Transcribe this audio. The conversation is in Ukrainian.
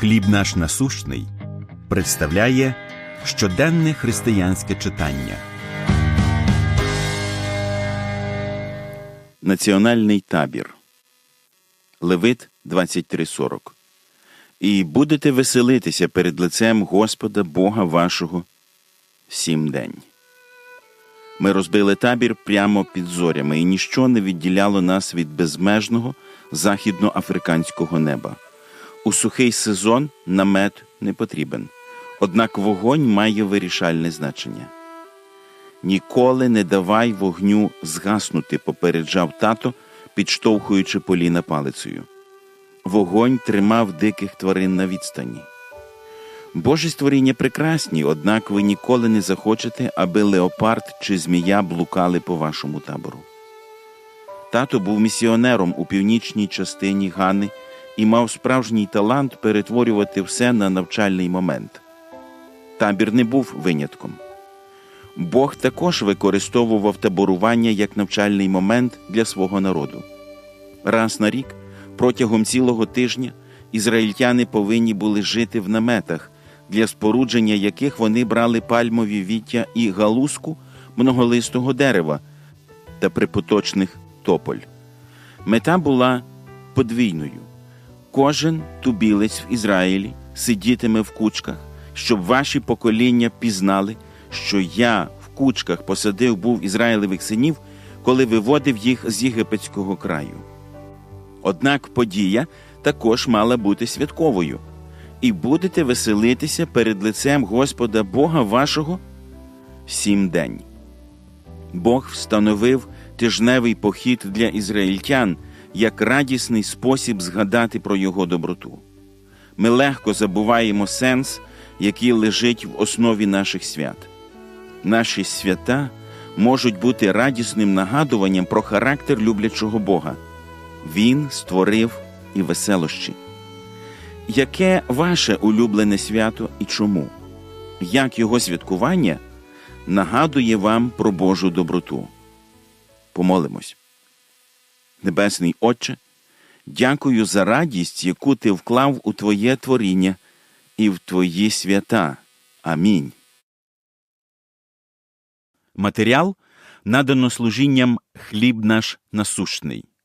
Хліб наш насущний представляє щоденне християнське читання. Національний табір. Левит 23.40. І будете веселитися перед лицем Господа Бога вашого сім день. Ми розбили табір прямо під зорями, і ніщо не відділяло нас від безмежного західноафриканського неба. У сухий сезон намет не потрібен, однак вогонь має вирішальне значення. Ніколи не давай вогню згаснути, попереджав тато, підштовхуючи поліна палицею. Вогонь тримав диких тварин на відстані. Божі створіння прекрасні, однак ви ніколи не захочете, аби леопард чи змія блукали по вашому табору. Тато був місіонером у північній частині Гани і мав справжній талант перетворювати все на навчальний момент. Табір не був винятком. Бог також використовував таборування як навчальний момент для свого народу. Раз на рік, протягом цілого тижня, ізраїльтяни повинні були жити в наметах, для спорудження яких вони брали пальмові віття і галузку многолистого дерева та припоточних тополь. Мета була подвійною. Кожен тубілець в Ізраїлі сидітиме в кучках, щоб ваші покоління пізнали, що я в кучках посадив був Ізраїлевих синів, коли виводив їх з єгипетського краю. Однак подія також мала бути святковою, і будете веселитися перед лицем Господа Бога вашого сім день. Бог встановив тижневий похід для ізраїльтян як радісний спосіб згадати про його доброту. Ми легко забуваємо сенс, який лежить в основі наших свят. Наші свята можуть бути радісним нагадуванням про характер люблячого Бога. Він створив і веселощі. Яке ваше улюблене свято і чому? Як його святкування нагадує вам про Божу доброту? Помолимось. Небесний Отче, дякую за радість, яку ти вклав у Твоє творіння і в Твої свята. Амінь. Матеріал надано служінням Хліб наш насущний.